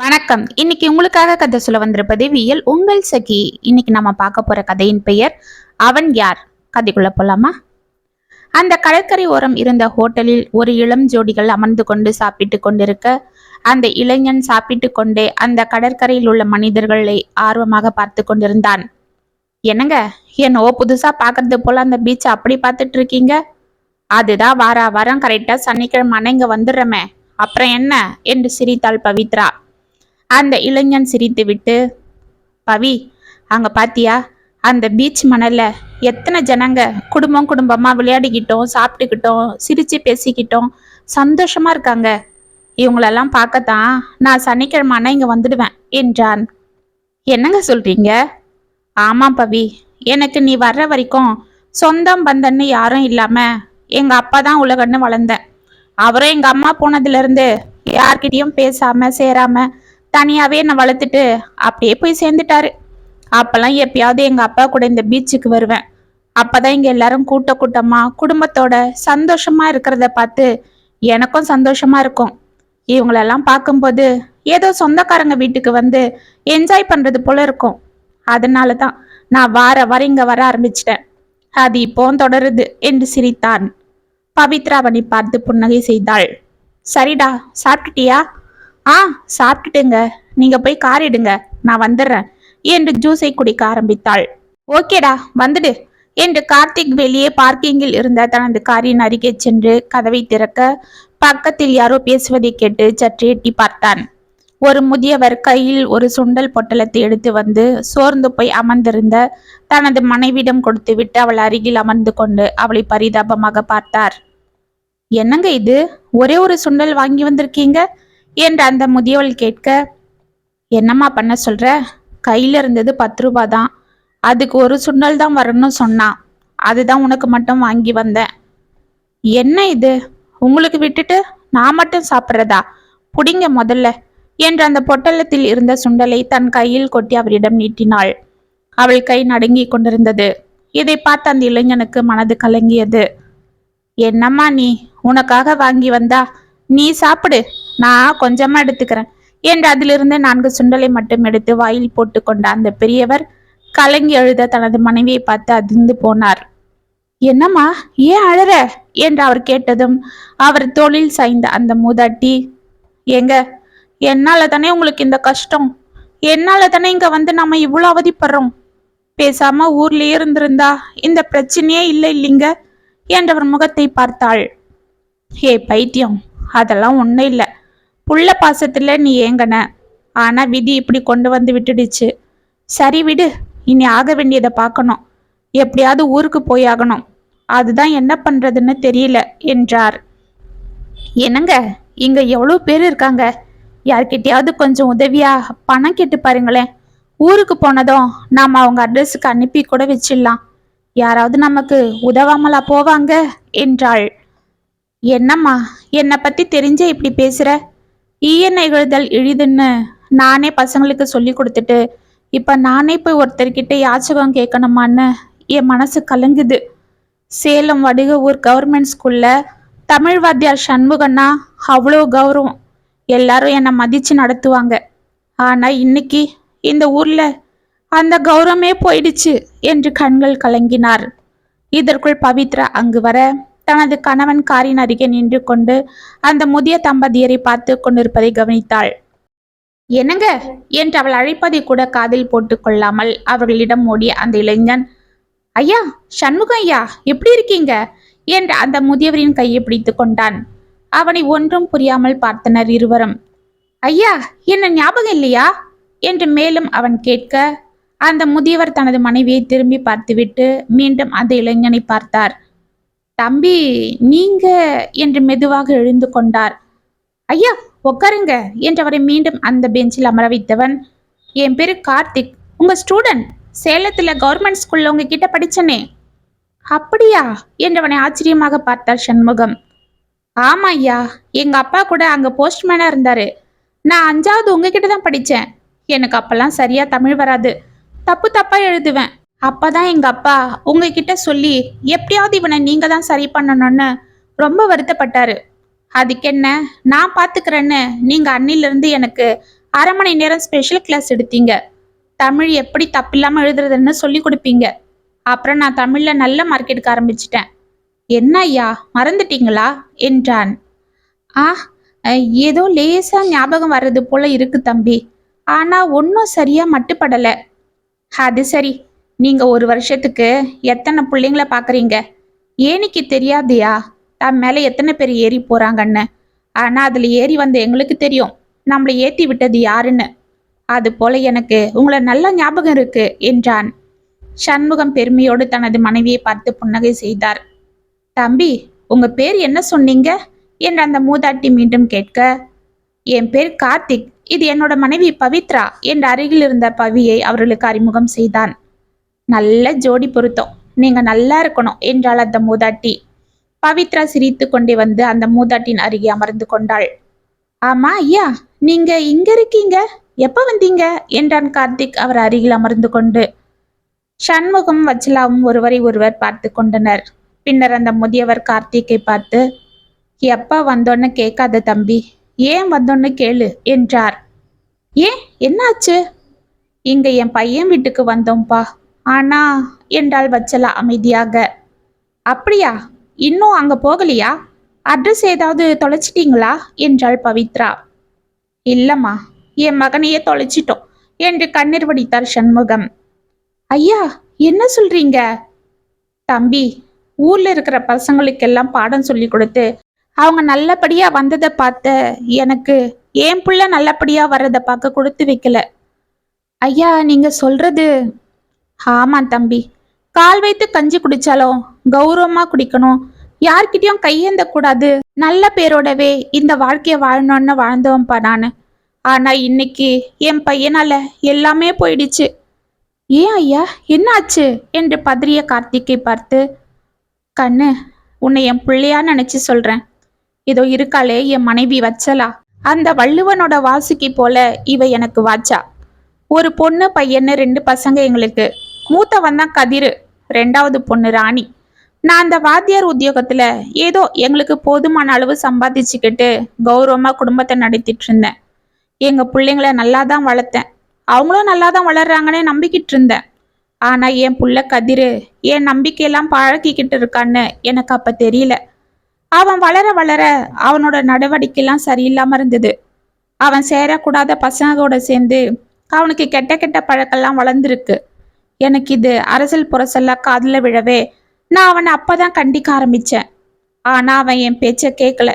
வணக்கம். இன்னைக்கு உங்களுக்காக கதை சொல்ல வந்திருப்பது வியல். உங்கள் சகி. இன்னைக்கு நம்ம பார்க்க போற கதையின் பெயர் அவன் யார்? கதைக்குள்ள போலாமா? அந்த கடற்கரை ஓரம் இருந்த ஹோட்டலில் ஒரு இளம் ஜோடிகள் அமர்ந்து கொண்டு சாப்பிட்டு கொண்டிருக்க அந்த இளைஞன் சாப்பிட்டு கொண்டே அந்த கடற்கரையில் உள்ள மனிதர்களை ஆர்வமாக பார்த்து கொண்டிருந்தான். என்னங்க? என்னவோ புதுசா பார்க்கறது போல அந்த பீச்சை அப்படி பார்த்துட்டு இருக்கீங்க? அதுதான் வார வாரம் கரெக்டா சனிக்கிழமை இங்க வந்துடுறமே. அப்புறம் என்ன? என்று சிரித்தாள் பவித்ரா. அந்த இளைஞன் சிரித்துவிட்டு பவி அங்கே பாத்தியா? அந்த பீச் மணல்ல எத்தனை ஜனங்க குடும்பம் குடும்பமா விளையாடிக்கிட்டோம் சாப்பிட்டுக்கிட்டோம் சிரிச்சு பேசிக்கிட்டோம் சந்தோஷமா இருக்காங்க. இவங்களெல்லாம் பார்க்கத்தான் நான் சனிக்கிழமை ஆனால் இங்க வந்துடுவேன் என்றான். என்னங்க சொல்றீங்க? ஆமாம் பவி. எனக்கு நீ வர்ற வரைக்கும் சொந்தம் பந்தன்னு யாரும் இல்லாம எங்க அப்பா தான் உலகன்னு வளர்ந்தேன். அவரும் எங்க அம்மா போனதுல இருந்து யார்கிட்டயும் பேசாம சேராம தனியாகவே என்னை வளர்த்துட்டு அப்படியே போய் சேர்ந்துட்டாரு. அப்போல்லாம் எப்பயாவது எங்கள் அப்பா கூட இந்த பீச்சுக்கு வருவேன். அப்பதான் இங்கே எல்லாரும் கூட்ட கூட்டமாக குடும்பத்தோட சந்தோஷமாக இருக்கிறத பார்த்து எனக்கும் சந்தோஷமாக இருக்கும். இவங்களெல்லாம் பார்க்கும்போது ஏதோ சொந்தக்காரங்க வீட்டுக்கு வந்து என்ஜாய் பண்ணுறது போல இருக்கும். அதனால தான் நான் வார வர இங்கே வர ஆரம்பிச்சிட்டேன். அது இப்போவும் தொடருது என்று சிரித்தான். பவித்ராவனை பார்த்து புன்னகை செய்தாள். சரிடா சாப்பிட்டுட்டியா? ஆ சாப்பிட்டுட்டுங்க. நீங்க போய் கார் எடுங்க. நான் வந்துடுறேன். என்று ஜூஸை குடிக்க ஆரம்பித்தாள். ஓகேடா வந்துடு. என்று கார்த்திக் வெளியே பார்க்கிங்கில் இருந்த தனது காரின் அருகே சென்று கதவை திறக்க பக்கத்தில் யாரோ பேசுவதை கேட்டு சற்று எட்டி பார்த்தான். ஒரு முதியவர் கையில் ஒரு சுண்டல் பொட்டலத்தை எடுத்து வந்து சோர்ந்து போய் அமர்ந்திருந்த தனது மனைவிடம் கொடுத்துவிட்டு அவள் அருகில் அமர்ந்து கொண்டு அவளை பரிதாபமாக பார்த்தார். என்னங்க இது? ஒரே ஒரு சுண்டல் வாங்கி வந்திருக்கீங்க? என்று அந்த முதியவள் கேட்க என்னம்மா பண்ண சொல்ற? கையில இருந்தது பத்து ரூபா தான். அதுக்கு ஒரு சுண்டல் தான் வரணும்னு சொன்னான் அதுதான் உனக்கு மட்டும் வாங்கி வந்தேன். என்ன இது? உங்களுக்கு விட்டுட்டு நான் மட்டும் சாப்பிட்றதா? புடிங்க முதல்ல என்று அந்த பொட்டலத்தில் இருந்த சுண்டலை தன் கையில் கொட்டி அவரிடம் நீட்டினாள். அவள் கை நடுங்கி கொண்டிருந்தது. இதை பார்த்த அந்த இளைஞனுக்கு மனது கலங்கியது. என்னம்மா நீ? உனக்காக வாங்கி வந்தா நீ சாப்பிடு. நான் கொஞ்சமா எடுத்துக்கிறேன். என்று அதிலிருந்து நான்கு சுண்டலை மட்டும் எடுத்து வாயில் போட்டுக்கொண்ட அந்த பெரியவர் கலங்கி அழுத தனது மனைவியை பார்த்து அதிர்ந்து போனார். என்னம்மா ஏன் அழற? என்று அவர் கேட்டதும் அவர் தோளில் சாய்ந்த அந்த மூதாட்டி ஏங்க என்னால தானே உங்களுக்கு இந்த கஷ்டம்? என்னால தானே இங்க வந்து நாம இவ்வளோ அவதிப்படுறோம்? பேசாம ஊர்லயே இருந்திருந்தா இந்த பிரச்சனையே இல்லை இல்லைங்க? என்றவர் முகத்தை பார்த்தாள். ஏ பைத்தியம் அதெல்லாம் ஒன்றும் இல்லை. புள்ள பாசத்தில் நீ ஏங்கன. ஆனால் விதி இப்படி கொண்டு வந்து விட்டுடுச்சு. சரி விடு இனி ஆக வேண்டியதை பார்க்கணும். எப்படியாவது ஊருக்கு போயாகணும் அதுதான் என்ன பண்ணுறதுன்னு தெரியல என்றார். என்னங்க இங்கே எவ்வளோ பேர் இருக்காங்க? யார்கிட்டயாவது கொஞ்சம் உதவியா பணம் கேட்டு பாருங்களேன். ஊருக்கு போனதும் நாம் அவங்க அட்ரஸுக்கு அனுப்பி கூட வச்சிடலாம். யாராவது நமக்கு உதவாமலா போவாங்க என்றாள். என்னம்மா என்னை பத்தி தெரிஞ்சே இப்படி பேசுற? ஈயன் எழுதல் எளிதுன்னு நானே பசங்களுக்கு சொல்லி கொடுத்துட்டு இப்ப நானே போய் ஒருத்தர்கிட்ட யாச்சகம் கேட்கணுமான்னு என் மனசு கலங்குது. சேலம் வடுக ஊர் கவர்மெண்ட் ஸ்கூல்ல தமிழ் வாத்தியார் சண்முகன்னா அவ்வளோ கௌரவம். எல்லாரும் என்னை மதிச்சு நடத்துவாங்க. ஆனா இன்னைக்கு இந்த ஊர்ல அந்த கௌரவமே போயிடுச்சு என்று கண்கள் கலங்கினார். இதற்குள் பவித்ரா அங்கு வர தனது கணவன் காரின் அருகே நின்று கொண்டு அந்த முதிய தம்பதியரை பார்த்து கொண்டிருப்பதை கவனித்தாள். என்னங்க? என்று அவள் அழைப்பதை கூட காதில் போட்டுக் கொள்ளாமல் அவர்களிடம் ஓடிய அந்த இளைஞன் ஐயா சண்முகம் ஐயா எப்படி இருக்கீங்க? என்று அந்த முதியவரின் கையை பிடித்து கொண்டான். அவனை ஒன்றும் புரியாமல் பார்த்தனர் இருவரும். ஐயா என்ன ஞாபகம் இல்லையா? என்று மேலும் அவன் கேட்க அந்த முதியவர் தனது மனைவியை திரும்பி பார்த்துவிட்டு மீண்டும் அந்த இளைஞனை பார்த்தார். தம்பி நீங்க என்று மெதுவாக எழுந்து கொண்டார். ஐயா உட்காருங்க என்றவரை மீண்டும் அந்த பெஞ்சில் அமர வைத்தவன் என் பேரு கார்த்திக். உங்க ஸ்டூடெண்ட் சேலத்துல கவர்மெண்ட் ஸ்கூல்ல உங்ககிட்ட படிச்சனே. அப்படியா? என்றவனை ஆச்சரியமாக பார்த்தார் சண்முகம். ஆமா ஐயா எங்க அப்பா கூட அங்க போஸ்ட்மேனா இருந்தாரு. நான் அஞ்சாவது உங்ககிட்ட தான் படித்தேன் எனக்கு அப்பெல்லாம் சரியா தமிழ் வராது. தப்பு தப்பா எழுதுவேன். அப்பதான் எங்க அப்பா உங்ககிட்ட சொல்லி எப்படியாவது இவனை நீங்க தான் சரி பண்ணணும்னு ரொம்ப வருத்தப்பட்டாரு. அதுக்கென்ன நான் பாத்துக்கிறேன்னு நீங்க அன்னிலிருந்து எனக்கு அரை மணி நேரம் ஸ்பெஷல் கிளாஸ் எடுத்தீங்க. தமிழ் எப்படி தப்பில்லாம எழுதுறதுன்னு சொல்லி கொடுப்பீங்க. அப்புறம் நான் தமிழ்ல நல்ல மார்க் எடுக்க ஆரம்பிச்சிட்டேன். என்ன ஐயா மறந்துட்டீங்களா? என்றான். ஆ ஏதோ லேசா ஞாபகம் வர்றது போல இருக்கு தம்பி. ஆனா ஒன்றும் சரியா மட்டுப்படல. அது சரி. நீங்க ஒரு வருஷத்துக்கு எத்தனை பிள்ளைங்கள பாக்குறீங்க? ஏனிக்கு தெரியாதியா? தன் மேல எத்தனை பேர் ஏறி போறாங்கன்னு. ஆனா அதுல ஏறி வந்த எங்களுக்கு தெரியும். நம்மளை ஏத்தி விட்டது யாருன்னு. அது போல எனக்கு உங்களை நல்ல ஞாபகம் இருக்கு என்றான். சண்முகம் பெருமையோடு தனது மனைவியை பார்த்து புன்னகை செய்தார். தம்பி உங்க பேர் என்ன சொன்னீங்க? என்று அந்த மூதாட்டி மீண்டும் கேட்க என் பேர் கார்த்திக். இது என்னோட மனைவி பவித்ரா என்ற அருகில் இருந்த பவியை அவர்களுக்கு அறிமுகம் செய்தான். நல்ல ஜோடி பொருத்தம். நீங்க நல்லா இருக்கணும் என்றாள் அந்த மூதாட்டி. பவித்ரா சிரித்து கொண்டே வந்து அந்த மூதாட்டின் அருகே அமர்ந்து கொண்டாள். ஆமா ஐயா நீங்க இங்க இருக்கீங்க? எப்ப வந்தீங்க? என்றான் கார்த்திக் அவர் அருகில் அமர்ந்து கொண்டு. சண்முகம் வச்சலாவும் ஒருவரை ஒருவர் பார்த்து கொண்டனர். பின்னர் அந்த முதியவர் கார்த்திக்கை பார்த்து எப்ப வந்தோன்னு கேட்காத தம்பி. ஏன் வந்தோன்னு கேளு என்றார். ஏன்? என்னாச்சு? இங்க என் பையன் வீட்டுக்கு வந்தோம்ப்பா ஆனா என்றாள் வச்சலா அமைதியாக. அப்படியா? இன்னும் அங்க போகலையா? அட்ரஸ் ஏதாவது தொலைச்சிட்டீங்களா? என்றாள் பவித்ரா. இல்லம்மா என் மகனையே தொலைச்சிட்டோம் என்று கண்ணீர் வடித்தார் சண்முகம். ஐயா என்ன சொல்றீங்க? தம்பி ஊர்ல இருக்கிற பசங்களுக்கெல்லாம் பாடம் சொல்லி கொடுத்து அவங்க நல்லபடியா வந்ததை பார்த்த எனக்கு என் புள்ள நல்லபடியா வர்றதை பார்க்க கொடுத்து வைக்கல. ஐயா நீங்க சொல்றது ஆமா தம்பி. கால் வைத்து கஞ்சி குடிச்சாலும் கௌரவமா குடிக்கணும். யார்கிட்டயும் கையேந்த கூடாது நல்ல பேரோடவே இந்த வாழ்க்கைய வாழணும்னு வாழ்ந்தவன்ப்பா நானு. ஆனா இன்னைக்கு என் பையனால எல்லாமே போயிடுச்சு. ஏன் ஐயா? என்னாச்சு? என்று பதறிய கார்த்திக்கை பார்த்து கண்ணு உன்னை என் பிள்ளையா நினைச்சு சொல்றேன். இதோ இருக்காளே என் மனைவி வச்சலா? அந்த வள்ளுவனோட வாசிக்கு போல இவ எனக்கு வாச்சா? ஒரு பொண்ணு பையன்னு ரெண்டு பசங்க எங்களுக்கு. மூத்தவன் தான் கதிர் ரெண்டாவது பொண்ணு ராணி. நான் அந்த வாத்தியார் உத்தியோகத்துல ஏதோ எங்களுக்கு போதுமான அளவு சம்பாதிச்சுக்கிட்டு கௌரவமா குடும்பத்தை நடத்திட்டு இருந்தேன் எங்க பிள்ளைங்களை நல்லா தான் வளர்த்தேன். அவங்களும் நல்லா தான் வளர்றாங்கன்னு நம்பிக்கிட்டு இருந்தேன் ஆனா என் புள்ள கதிரு என் நம்பிக்கையெல்லாம் பழக்கிக்கிட்டு இருக்கான்னு எனக்கு அப்ப தெரியல. அவன் வளர வளர அவனோட நடவடிக்கைலாம் சரியில்லாம இருந்தது. அவன் சேரக்கூடாத பசங்களோட சேர்ந்து அவனுக்கு கெட்ட கெட்ட பழக்கெல்லாம் வளர்ந்துருக்கு. எனக்கு இது அரசல் புரசல்லாம் காதில் விழவே. நான் அவனை அப்பதான் கண்டிக்க ஆரம்பிச்சேன். ஆனா அவன் என் பேச்சை கேட்கல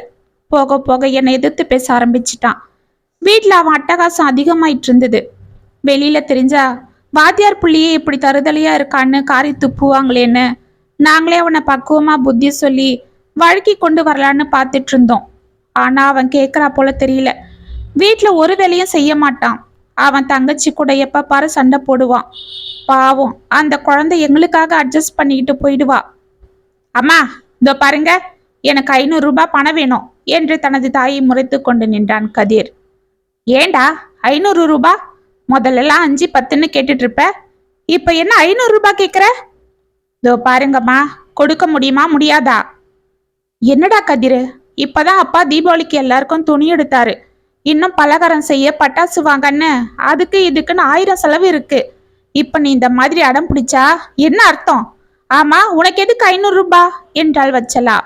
போக போக என்னை எதிர்த்து பேச ஆரம்பிச்சிட்டான். வீட்டில் அவன் அட்டகாசம் அதிகமாயிட்டு இருந்தது வெளியில தெரிஞ்சா வாத்தியார் புள்ளியே இப்படி தருதலையா இருக்கான்னு காரி துப்புவாங்களேன்னு. நாங்களே அவனை பக்குவமா புத்தி சொல்லி வழுக்கி கொண்டு வரலான்னு பார்த்துட்டு இருந்தோம். ஆனா அவன் கேட்கறா போல தெரியல. வீட்டில் ஒரு வேலையும் செய்ய மாட்டான். அவன் தங்கச்சி கூட எப்போ பாரு சண்டை போடுவான் பாவம் அந்த குழந்தை எங்களுக்காக அட்ஜஸ்ட் பண்ணிக்கிட்டு போயிடுவா. அம்மா இதோ பாருங்க எனக்கு ஐநூறு ரூபாய் பணம் வேணும் என்று தனது தாயை முறைத்து கொண்டு நின்றான் கதிர். ஏண்டா ஐநூறு ரூபாய்? முதல்லலாம் அஞ்சு பத்துன்னு கேட்டுட்டு இருப்ப இப்ப என்ன ஐநூறு ரூபாய் கேட்குற இதோ பாருங்கம்மா கொடுக்க முடியுமா முடியாதா? என்னடா கதிர் இப்பதான் அப்பா தீபாவளிக்கு எல்லாருக்கும் துணி எடுத்தாரு. இன்னும் பலகாரம் செய்ய பட்டாசு வாங்கன்னு? அதுக்கு இதுக்குன்னு ஆயிரம் செலவு இருக்கு. இப்ப நீ இந்த மாதிரி அடம் பிடிச்சா என்ன அர்த்தம்? ஆமா உனக்கு எதுக்கு ஐநூறு ரூபா? என்றால் வச்சலா.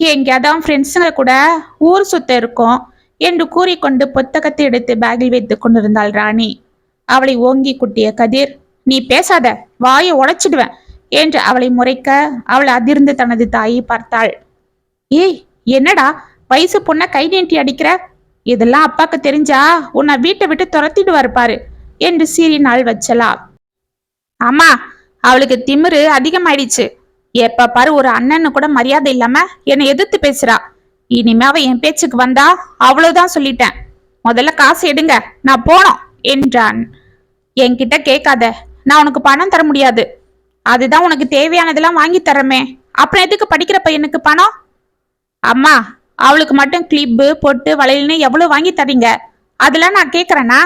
எங்கேயாதான் ஃப்ரெண்ட்ஸுங்க கூட ஊர் சுத்த இருக்கும் என்று கூறிக்கொண்டு புத்தகத்தை எடுத்து பேக்கில் வைத்து கொண்டிருந்தாள் ராணி. அவளை ஓங்கி குட்டிய கதிர் நீ பேசாத வாயை உடைச்சிடுவேன் என்று அவளை முறைக்க அவள் அதிர்ந்து தனது தாயை பார்த்தாள். ஏய் என்னடா? வயசு பொண்ணை கை நீட்டி அடிக்கிற? இதெல்லாம் அப்பாக்கு தெரிஞ்சா உன்னை வீட்டை விட்டு துரத்திடுவாரு பாரு என்று சீறினாள் வச்சலா. ஆமா அவளுக்கு திமிரு அதிகமாயிடுச்சு. எப்ப பாரு ஒரு அண்ணன்னு கூட மரியாதை இல்லாம என்னை எதிர்த்து பேசுறா. இனிமே அவ என் பேச்சுக்கு வந்தா அவ்வளவுதான் சொல்லிட்டேன். முதல்ல காசு எடுங்க நான் போனோம் என்றான். என்கிட்ட கேட்காத நான் உனக்கு பணம் தர முடியாது. அதுதான் உனக்கு தேவையானதெல்லாம் வாங்கி தரமே. அப்புறம் எதுக்கு படிக்கிற பையனுக்கு பணம்? அம்மா அவளுக்கு மட்டும் கிளிப்பு பொட்டு வளையல்னு எவ்வளவு வாங்கி தரீங்க? அதெல்லாம் நான் கேக்குறேனா?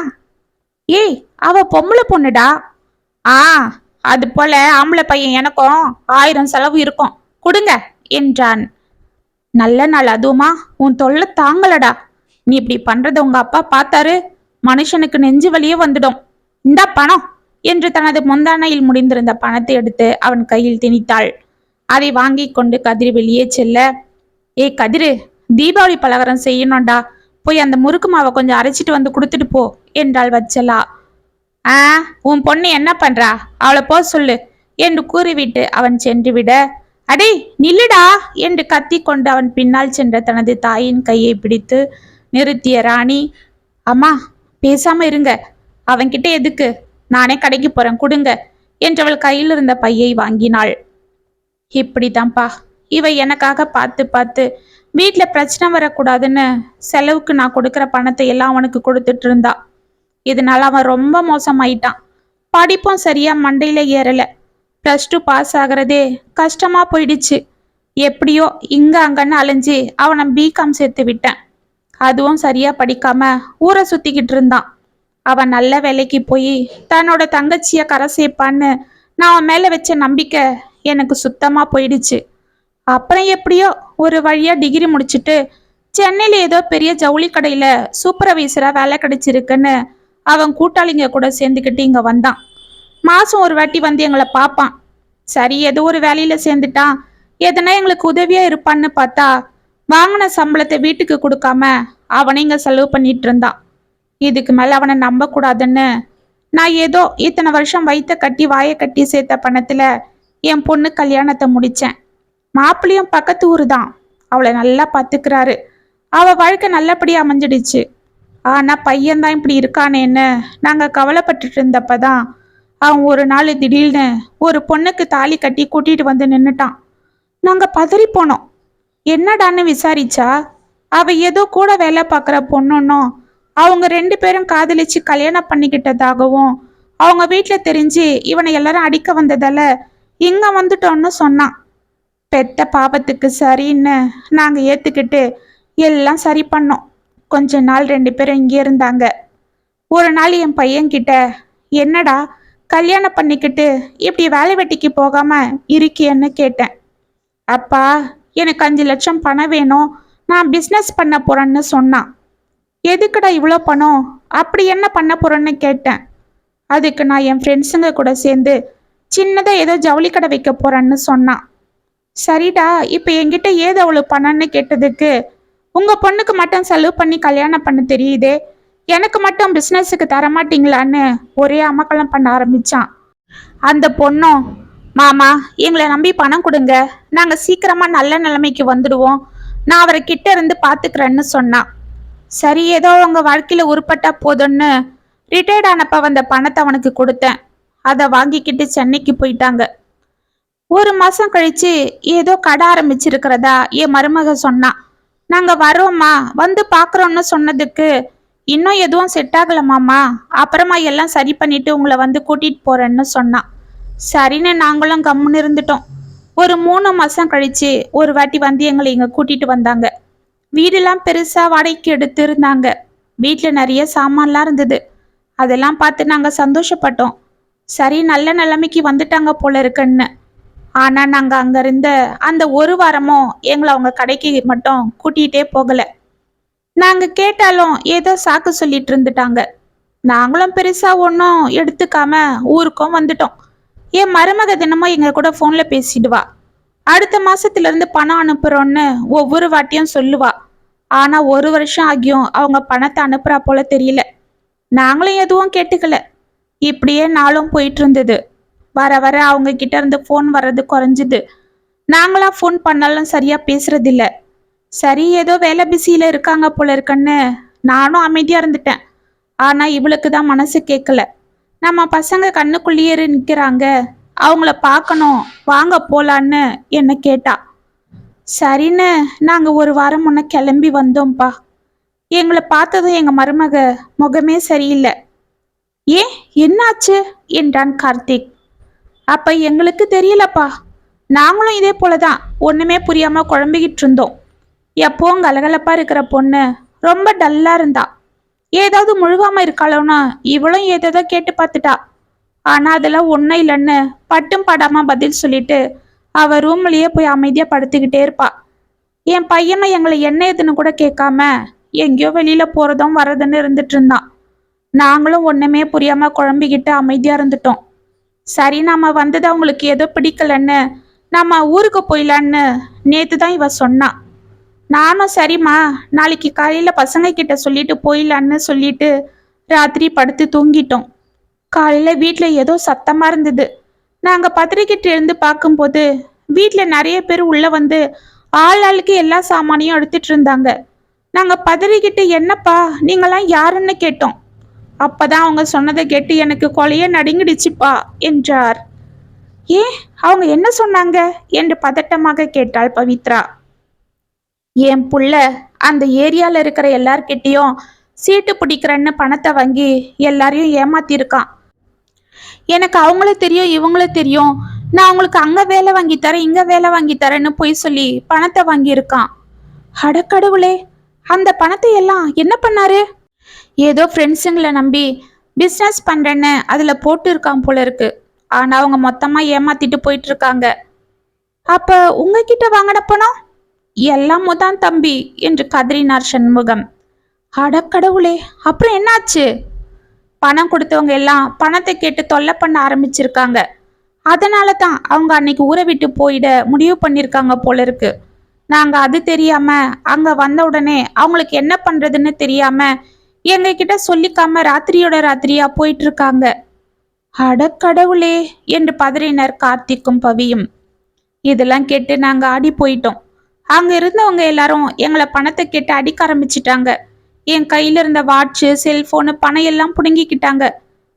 ஏய் அவ பொம்பளை பொண்ணுடா. ஆ அது போல ஆம்பளை பையன் எனக்கும் ஆயிரம் செலவு இருக்கும். கொடுங்க என்றான். நல்ல நாள் அதுவுமா உன் தொல்லை தாங்கலடா. நீ இப்படி பண்றத உங்க அப்பா பார்த்தாரு மனுஷனுக்கு நெஞ்சு வலியே வந்துடும். இந்த பணம் என்று தனது முந்தானையில் முடிந்திருந்த பணத்தை எடுத்து அவன் கையில் திணித்தாள். அதை வாங்கி கொண்டு கதிர் வெளியே செல்ல ஏய் கதிரு தீபாவளி பலகாரம் செய்யணும்டா. போய் அந்த முறுக்கு மாவை கொஞ்சம் அரைச்சிட்டு வந்து கொடுத்துட்டு போ என்றாள் வச்சலா. ஆ உன் பொண்ணு என்ன பண்றா? அவளை போ சொல்லு என்று கூறிவிட்டு அவன் சென்று விட. அடே நில்லுடா என்று கத்தி கொண்டு அவன் பின்னால் சென்ற தனது தாயின் கையை பிடித்து நிறுத்திய ராணி. அம்மா பேசாம இருங்க. அவன்கிட்ட எதுக்கு? நானே கடைக்கு போறேன் கொடுங்க என்றவள் கையில் இருந்த பையை வாங்கினாள். இப்படிதான்ப்பா இவ எனக்காக பார்த்து பார்த்து வீட்டில் பிரச்சனை வரக்கூடாதுன்னு செலவுக்கு நான் கொடுக்குற பணத்தை எல்லாம் அவனுக்கு கொடுத்துட்டு இருந்தா. இதனால அவன் ரொம்ப மோசமாயிட்டான். படிப்பும் சரியா மண்டையில ஏறல. ப்ளஸ் டூ பாஸ் ஆகிறதே கஷ்டமா போயிடுச்சு. எப்படியோ இங்க அங்கன்னு அலைஞ்சு அவனை பிகாம் சேர்த்து விட்டேன். அதுவும் சரியா படிக்காம ஊரை சுத்திக்கிட்டு இருந்தான். அவன் நல்ல வேலைக்கு போய் தன்னோட தங்கச்சிய கரை சேர்ப்பான்னு நான் அவன் மேல வச்ச நம்பிக்கை எனக்கு சுத்தமா போயிடுச்சு. அப்புறம் எப்படியோ ஒரு வழியா டிகிரி முடிச்சுட்டு சென்னையில ஏதோ பெரிய ஜவுளி கடையில சூப்பர்வைசரா வேலை கிடைச்சிருக்குன்னு அவன் கூட்டாளிங்க கூட சேர்ந்துக்கிட்டு இங்க வந்தான். மாசம் ஒரு வாட்டி வந்து எங்களை பார்ப்பான். சரி ஏதோ ஒரு வேலையில சேர்ந்துட்டான். எதனா எங்களுக்கு உதவியா இருப்பான்னு பார்த்தா வாங்கின சம்பளத்தை வீட்டுக்கு கொடுக்காம அவனை இங்க செலவு பண்ணிட்டு இருந்தான். இதுக்கு மேல அவனை நம்ப கூடாதுன்னு நான் ஏதோ இத்தனை வருஷம் வயிற்ற கட்டி வாயை கட்டி சேர்த்த பணத்துல என் பொண்ணு கல்யாணத்தை முடிச்சேன். மாப்பிள்ளையும் பக்கத்து ஊர் தான் அவளை நல்லா பார்த்துக்கிறாரு. அவ வாழ்க்கை நல்லபடியா அமைஞ்சிடுச்சு. ஆனா பையன்தான் இப்படி இருக்கானேன்னு நாங்க கவலைப்பட்டுட்டு இருந்தப்பதான் அவன் ஒரு நாள் திடீர்னு ஒரு பொண்ணுக்கு தாலி கட்டி கூட்டிட்டு வந்து நின்னுட்டான். நாங்க பதறி போனோம். என்னடான்னு விசாரிச்சா அவ ஏதோ கூட வேலை பார்க்குற பொண்ணுன்னும் அவங்க ரெண்டு பேரும் காதலிச்சு கல்யாணம் பண்ணிக்கிட்டதாகவும் அவங்க வீட்டில் தெரிஞ்சு இவனை எல்லாரும் அடிக்க வந்ததால இங்க வந்துட்டோன்னு சொன்னான். பெத்த பாவத்துக்கு சரின்னு நாங்க ஏத்துக்கிட்டு எல்லாம் சரி பண்ணோம். கொஞ்ச நாள் ரெண்டு பேரும் இங்கே இருந்தாங்க. ஒரு நாள் என் பையன்கிட்ட என்னடா கல்யாணம் பண்ணிக்கிட்டு இப்படி வேலை வெட்டிக்கு போகாம இருக்கியன்னு கேட்டேன். அப்பா எனக்கு அஞ்சு லட்சம் பணம் வேணும். நான் பிஸ்னஸ் பண்ண போறேன்னு சொன்னான். எதுக்குடா இவ்வளோ பணம்? அப்படி என்ன பண்ண போறேன்னு கேட்டேன். அதுக்கு நான் என் ஃப்ரெண்ட்ஸுங்க கூட சேர்ந்து சின்னதாக ஏதோ ஜவுளி கடை வைக்க போறேன்னு சொன்னான். சரிடா இப்போ என்கிட்ட ஏது அவ்வளோ பணம்னு கேட்டதுக்கு? உங்க பொண்ணுக்கு மட்டும் செலவு பண்ணி கல்யாணம் பண்ண தெரியுதே? எனக்கு மட்டும் பிஸ்னஸுக்கு தரமாட்டீங்களான்னு ஒரே அமக்கலம் பண்ண ஆரம்பிச்சான். அந்த பொண்ணும் மாமா எங்களை நம்பி பணம் கொடுங்க. நாங்க சீக்கிரமா நல்ல நிலைமைக்கு வந்துடுவோம். நான் அவரை கிட்ட இருந்து பாத்துக்கிறேன்னு சொன்னான். சரி ஏதோ உங்க வாழ்க்கையில உருப்பட்டா போதும்னு ரிட்டையர்ட் ஆனப்ப வந்த பணத்தை அவனுக்கு கொடுத்தேன். அதை வாங்கிக்கிட்டு சென்னைக்கு போயிட்டாங்க. ஒரு மாசம் கழிச்சு ஏதோ கடை ஆரம்பிச்சிருக்கிறதா? என் மருமக சொன்னான் நாங்க வரோம்மா வந்து பாக்குறோம்னு சொன்னதுக்கு இன்னும் எதுவும் செட் ஆகலமாமா அப்புறமா எல்லாம் சரி பண்ணிட்டு உங்களை வந்து கூட்டிட்டு போறேன்னு சொன்னான் சரின்னு நாங்களும் கம்முன்னு இருந்துட்டோம். ஒரு மூணு மாசம் கழிச்சு ஒரு வாட்டி வந்து எங்களை இங்க கூட்டிட்டு வந்தாங்க. வீடெல்லாம் பெருசா வாடகைக்கு எடுத்து இருந்தாங்க. வீட்டுல நிறைய சாமான்லாம் இருந்தது. அதெல்லாம் பார்த்து நாங்க சந்தோஷப்பட்டோம். சரி நல்ல நிலைமைக்கு வந்துட்டாங்க போல இருக்குன்னு. ஆனா நாங்க அங்க இருந்த அந்த ஒரு வாரமும் எங்களை அவங்க கடைக்கு மட்டும் கூட்டிகிட்டே போகல. நாங்க கேட்டாலும் ஏதோ சாக்கு சொல்லிட்டு இருந்துட்டாங்க. நாங்களும் பெருசா ஒன்றும் எடுத்துக்காம ஊருக்கும் வந்துட்டோம். என் மருமக தினமும் எங்க கூட ஃபோனில் பேசிடுவா. அடுத்த மாசத்துல இருந்து பணம் அனுப்புகிறோன்னு ஒவ்வொரு வாட்டியும் சொல்லுவா. ஆனா ஒரு வருஷம் ஆகியும் அவங்க பணத்தை அனுப்புறா போல தெரியல. நாங்களும் எதுவும் கேட்டுக்கல. இப்படியே நாளும் போயிட்டு இருந்தது. வர வர அவங்க கிட்ட இருந்து ஃபோன் வர்றது குறைஞ்சுது. நாங்களா ஃபோன் பண்ணாலும் சரியா பேசுறதில்ல. சரி ஏதோ வேலை பிஸியில இருக்காங்க போல இருக்குன்னு நானும் அமைதியா இருந்துட்டேன். ஆனா இவளுக்கு தான் மனசு கேட்கல நம்ம பசங்க கண்ணுக்குள்ளேயே நிற்கிறாங்க அவங்கள பார்க்கணும். வாங்க போலான்னு என்ன கேட்டா. சரின்னு நாங்க ஒரு வாரம் முன்ன கிளம்பி வந்தோம்ப்பா எங்களை பார்த்ததும் எங்க மருமக முகமே சரியில்லை. ஏன்? என்னாச்சு? என்றான் கார்த்திக். அப்ப எங்களுக்கு தெரியலப்பா. நாங்களும் இதே போலதான். ஒண்ணுமே புரியாம குழம்பிக்கிட்டு இருந்தோம். எப்பவும் கலகலப்பா இருக்கிற பொண்ணு ரொம்ப டல்லா இருந்தா. ஏதாவது முழுகாம இருக்காளோனா இவளும் ஏதேதோ கேட்டு பார்த்துட்டா. ஆனா அதெல்லாம் ஒன்றும் இல்லைன்னு பட்டும் படாம பதில் சொல்லிட்டு அவ ரூம்லயே போய் அமைதியா படுத்துக்கிட்டே இருப்பா. என் பையனும் எங்களை என்ன ஏதுன்னு கூட கேட்காம எங்கேயோ வெளியில போறதும் வர்றதுன்னு இருந்துட்டு இருந்தான். நாங்களும் ஒண்ணுமே புரியாம குழம்பிக்கிட்டு அமைதியா இருந்துட்டோம். சரி நாம வந்தது அவங்களுக்கு ஏதோ பிடிக்கலன்னு நம்ம ஊருக்கு போயிடலான்னு நேத்து தான் இவ சொன்னா. நானும் சரிம்மா நாளைக்கு காலையில பசங்க கிட்ட சொல்லிட்டு போயிடலான்னு சொல்லிட்டு ராத்திரி படுத்து தூங்கிட்டோம். காலையில வீட்டில் ஏதோ சத்தமா இருந்தது. நாங்க பத்திரிக்கிட்ட இருந்து பார்க்கும்போது வீட்டில் நிறைய பேர் உள்ள வந்து ஆள் ஆளுக்கு எல்லா சாமானையும் எடுத்துட்டு இருந்தாங்க. நாங்க பதறிக்கிட்டு என்னப்பா நீங்களாம் யாருன்னு கேட்டோம். அப்பதான் அவங்க சொன்னதை கேட்டு எனக்கு கொலையே நடுங்கிடுச்சுப்பா என்றார். ஏ அவங்க என்ன சொன்னாங்க? என்று பதட்டமாக கேட்டாள் பவித்ரா. என் புள்ள அந்த ஏரியால இருக்கிற எல்லார்கிட்டயும் சீட்டு பிடிக்கிறேன்னு பணத்தை வாங்கி எல்லாரையும் ஏமாத்திருக்கான். எனக்கு அவங்கள தெரியும் இவங்கள தெரியும். நான் அவங்களுக்கு அங்க வேலை வாங்கி தரேன் இங்க வேலை வாங்கி தரேன்னு போய் சொல்லி பணத்தை வாங்கியிருக்கான். அடக்கடவுளே அந்த பணத்தை எல்லாம் என்ன பண்ணாரு? ஏதோ ஃப்ரெண்ட்ஸுங்களை நம்பி பிஸ்னஸ் பண்ணுறேன்னு அதில் போட்டு இருக்கான் போல இருக்கு. ஆனால் அவங்க மொத்தமாக ஏமாத்திட்டு போயிட்டு இருக்காங்க அப்போ உங்ககிட்ட வாங்கின பணம்? எல்லாம் தான் தம்பி என்று கதறினார் சண்முகம். அடக்கடவுளே அப்புறம் என்னாச்சு? பணம் கொடுத்தவங்க எல்லாம் பணத்தை கேட்டு தொல்லை பண்ண ஆரம்பிச்சிருக்காங்க. அதனால தான் அவங்க அன்னைக்கு ஊரை விட்டு போயிட முடிவு பண்ணியிருக்காங்க போல இருக்கு. நாங்கள் அது தெரியாம அங்கே வந்த உடனே அவங்களுக்கு என்ன பண்ணுறதுன்னு தெரியாமல் எங்க கிட்ட சொல்லிக்காம ராத்திரியோட ராத்திரியா போயிட்டு இருக்காங்க அடக்கடவுளே என்று பதறினர் கார்த்திக்கும் பவியும். இதெல்லாம் கேட்டு நாங்க ஆடி போயிட்டோம். அங்க இருந்தவங்க எல்லாரும் எங்களை பணத்தை கேட்டு அடிக்க ஆரம்பிச்சிட்டாங்க. என் கையில இருந்த வாட்சு செல்போனு பணம் எல்லாம் புடுங்கிக்கிட்டாங்க.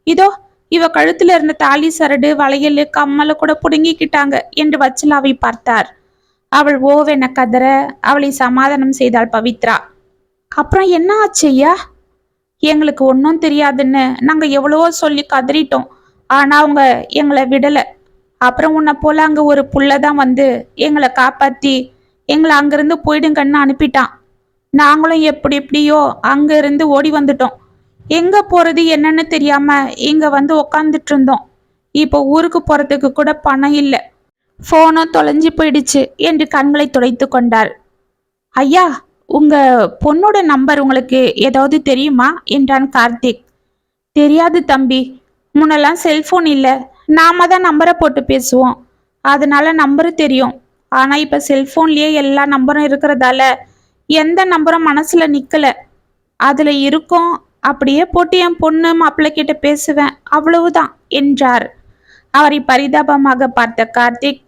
இதோ இவ கழுத்துல இருந்த தாலி சரடு வளையல் கம்மல கூட புடுங்கிக்கிட்டாங்க என்று வச்சலாவை பார்த்தார். அவள் ஓவென கதற அவளை சமாதானம் செய்தாள் பவித்ரா. அப்புறம் என்ன ஆச்சு ஐயா? எங்களுக்கு ஒன்றும் தெரியாதுன்னு நாங்கள் எவ்வளவோ சொல்லி கதறிட்டோம். ஆனால் அவங்க எங்களை விடலை. அப்புறம் உன்னை போல அங்கே ஒரு புள்ள தான் வந்து எங்களை காப்பாற்றி எங்களை அங்கேருந்து போயிடுங்கன்னு அனுப்பிட்டான். நாங்களும் எப்படி எப்படியோ அங்கேருந்து ஓடி வந்துட்டோம். எங்கே போகிறது என்னன்னு தெரியாமல் இங்கே வந்து உக்காந்துட்டு இருந்தோம். இப்போ ஊருக்கு போகிறதுக்கு கூட பணம் இல்லை. ஃபோனும் தொலைஞ்சு போயிடுச்சு என்று கண்களை துடைத்து கொண்டார் ஐயா உங்க பொண்ணோட நம்பர் உங்களுக்கு ஏதாவது தெரியுமா? என்றான் கார்த்திக். தெரியாது தம்பி. முன்னெல்லாம் செல்போன் இல்லை. நாம தான் நம்பரை போட்டு பேசுவோம். அதனால நம்பரு தெரியும். ஆனா இப்ப செல்போன்லயே எல்லா நம்பரும் இருக்கிறதால எந்த நம்பரும் மனசுல நிக்கல. அதுல இருக்கும். அப்படியே போட்டு என் பொண்ணு மாப்பிள்ளை கிட்ட பேசுவேன். அவ்வளவுதான் என்றார். அவரை பரிதாபமாக பார்த்த கார்த்திக்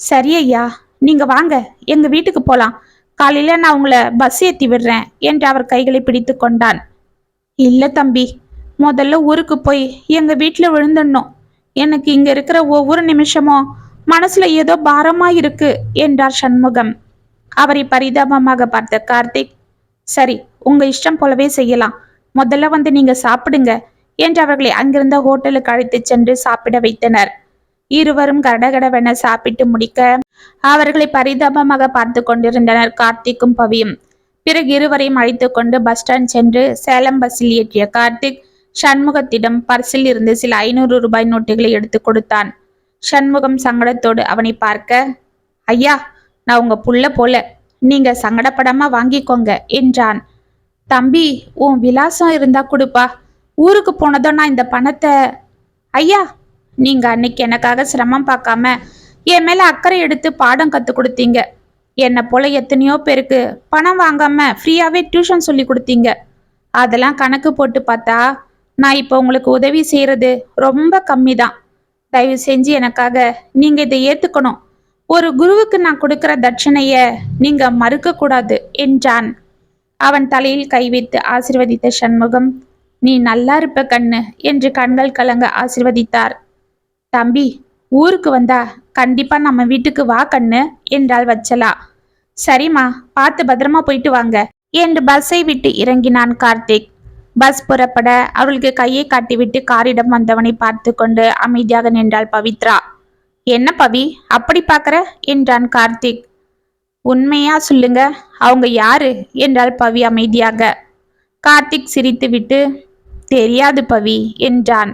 சரியா நீங்கள் நீங்க வாங்க. எங்க வீட்டுக்கு போலாம். காலையில நான் உங்களை பஸ் ஏத்தி விடுறேன் என்று அவர் கைகளை பிடித்து கொண்டான். இல்ல தம்பி முதல்ல ஊருக்கு போய் எங்க வீட்டுல விழுந்துடணும். எனக்கு இங்க இருக்கிற ஒவ்வொரு நிமிஷமும் மனசுல ஏதோ பாரமா இருக்கு என்றார் சண்முகம். அவரை பரிதாபமாக பார்த்த கார்த்திக் சரி உங்க இஷ்டம் போலவே செய்யலாம். முதல்ல வந்து நீங்க சாப்பிடுங்க என்று அவர்களை அங்கிருந்த ஹோட்டலுக்கு அழைத்து சென்று சாப்பிட வைத்தனர். இருவரும் கடகடவென சாப்பிட்டு முடிக்க அவர்களை பரிதாபமாக பார்த்து கொண்டிருந்தனர் கார்த்திக்கும் பவியும். பிறகு இருவரையும் அழைத்து கொண்டு பஸ் ஸ்டாண்ட் சென்று சேலம் பஸ்ஸில் ஏற்றிய கார்த்திக் சண்முகத்திடம் பர்சில் இருந்து சில ஐநூறு ரூபாய் நோட்டுகளை எடுத்து கொடுத்தான். சண்முகம் சங்கடத்தோடு அவனை பார்க்க ஐயா நான் உங்க புள்ள போல. நீங்க சங்கடப்படாம வாங்கிக்கோங்க என்றான். தம்பி உன் விலாசம் இருந்தா கொடுப்பா. ஊருக்கு போனதும் நான் இந்த பணத்தை ஐயா நீங்க அன்னைக்கு எனக்காக சிரமம் பார்க்காம என் மேல அக்கறை எடுத்து பாடம் கத்து கொடுத்தீங்க. என்னை போல எத்தனையோ பேருக்கு பணம் வாங்காம ஃப்ரீயாவே டியூஷன் சொல்லி கொடுத்தீங்க. அதெல்லாம் கணக்கு போட்டு பார்த்தா நான் இப்போ உங்களுக்கு உதவி செய்யறது ரொம்ப கம்மி தான் தயவு செஞ்சு எனக்காக நீங்க இதை ஏத்துக்கணும். ஒரு குருவுக்கு நான் கொடுக்கிற தட்சணைய நீங்க மறுக்க கூடாது என்றான். அவன் தலையில் கை வைத்து ஆசிர்வதித்த சண்முகம் நீ நல்லா இருப்ப கண்ணு என்று கண்கள் கலங்க ஆசிர்வதித்தார். தம்பி ஊருக்கு வந்தா கண்டிப்பா நம்ம வீட்டுக்கு வா கண்ணு என்றாள் வச்சலா. சரிம்மா பார்த்து பத்திரமா போயிட்டு வாங்க என்று பஸ்ஸை விட்டு இறங்கினான் கார்த்திக். பஸ் புறப்பட அவளுக்கு கையை காட்டிவிட்டு காரிடம் வந்தவனை பார்த்து கொண்டு அமைதியாக நின்றாள் பவித்ரா. என்ன பவி அப்படி பார்க்கற? என்றான் கார்த்திக். உண்மையா சொல்லுங்க அவங்க யாரு? என்றாள் பவி அமைதியாக. கார்த்திக் சிரித்துவிட்டு தெரியாது பவி என்றான்.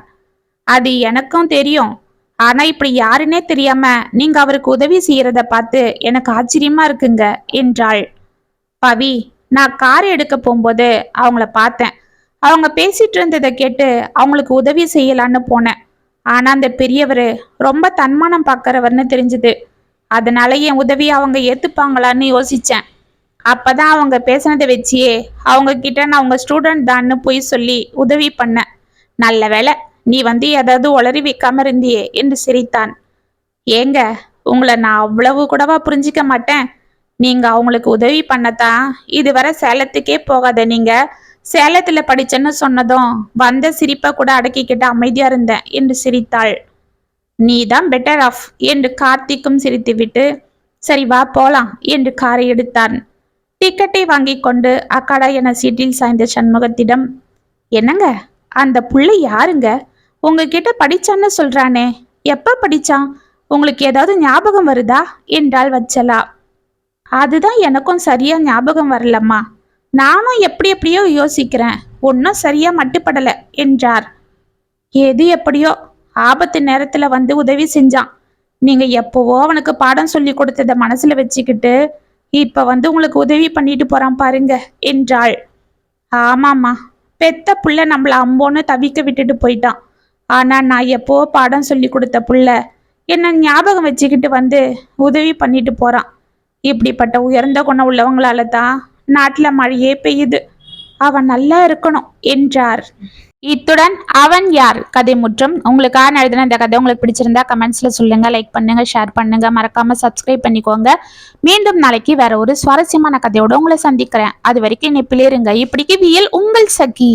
அது எனக்கும் தெரியும் ஆனா இப்படி யாருன்னே தெரியாம நீங்க அவருக்கு உதவி செய்யறத பார்த்து எனக்கு ஆச்சரியமா இருக்குங்க என்றாள். பவி நான் கார் எடுக்க போகும்போது அவங்கள பார்த்தேன். அவங்க பேசிட்டு இருந்ததை கேட்டு அவங்களுக்கு உதவி செய்யலான்னு போனேன். ஆனா அந்த பெரியவர் ரொம்ப தன்மானம் பார்க்கறவர்னு தெரிஞ்சுது. அதனால என் உதவியை அவங்க ஏத்துப்பாங்களான்னு யோசிச்சேன். அப்பதான் அவங்க பேசினதை வச்சியே அவங்க கிட்ட நான் அவங்க ஸ்டூடெண்ட் தான்னு போய் சொல்லி உதவி பண்ணேன். நல்ல வேளை நீ வந்து ஏதாவது உளறி வைக்காம இருந்தியே என்று சிரித்தான். ஏங்க உங்களை நான் அவ்வளவு கூடவா புரிஞ்சிக்க மாட்டேன். நீங்க அவங்களுக்கு உதவி பண்ணத்தான் இதுவரை சேலத்துக்கே போகாத நீங்க. சேலத்துல படிச்சேன்னு சொன்னதும் வந்த சிரிப்பை கூட அடக்கிக்கிட்டு அமைதியா இருந்தேன் என்று சிரித்தாள். நீ தான் பெட்டர் ஆஃப் என்று கார்த்திக்கும் சிரித்துவிட்டு சரி வா போலாம் என்று காரை எடுத்தான். டிக்கெட்டை வாங்கி கொண்டு அக்காடா என சீட்டில் சாய்ந்த சண்முகத்திடம் என்னங்க அந்த புள்ளை யாருங்க? உங்ககிட்ட படிச்சான்னு சொல்றானே. எப்ப படிச்சான்? உங்களுக்கு ஏதாவது ஞாபகம் வருதா? என்றாள் வச்சலா. அதுதான் எனக்கும் சரியா ஞாபகம் வரலம்மா. நானும் எப்படி எப்படியோ யோசிக்கிறேன். ஒன்றும் சரியா மட்டுப்படலை என்றார். எது எப்படியோ ஆபத்து நேரத்துல வந்து உதவி செஞ்சான். நீங்க எப்பவோ அவனுக்கு பாடம் சொல்லி கொடுத்தத மனசுல வச்சுக்கிட்டு இப்ப வந்து உங்களுக்கு உதவி பண்ணிட்டு போறான் பாருங்க என்றாள். ஆமாம்மா பெத்த புள்ள நம்மள அம்போன்னு தவிக்க விட்டுட்டு போயிட்டான். ஆனா நான் எப்போ பாடம் சொல்லி கொடுத்த புள்ள? என்ன ஞாபகம் வச்சுக்கிட்டு வந்து உதவி பண்ணிட்டு போறான். இப்படிப்பட்ட உயர்ந்த குணம் உள்ளவங்களால தான் நாட்டில் மழையே பெய்யுது. அவன் நல்லா இருக்கணும் என்றார். இத்துடன் அவன் யார்? கதை முற்றும். உங்களுக்காக எழுதின இந்த கதை உங்களுக்கு பிடிச்சிருந்தா கமெண்ட்ஸ்ல சொல்லுங்க லைக் பண்ணுங்க ஷேர் பண்ணுங்க. மறக்காம சப்ஸ்கிரைப் பண்ணிக்கோங்க. மீண்டும் நாளைக்கு வேற ஒரு சுவாரஸ்யமான கதையோட உங்களை சந்திக்கிறேன். அது வரைக்கும் என்னை இருங்க இப்படிக்கு வியல் உங்கள் சகி.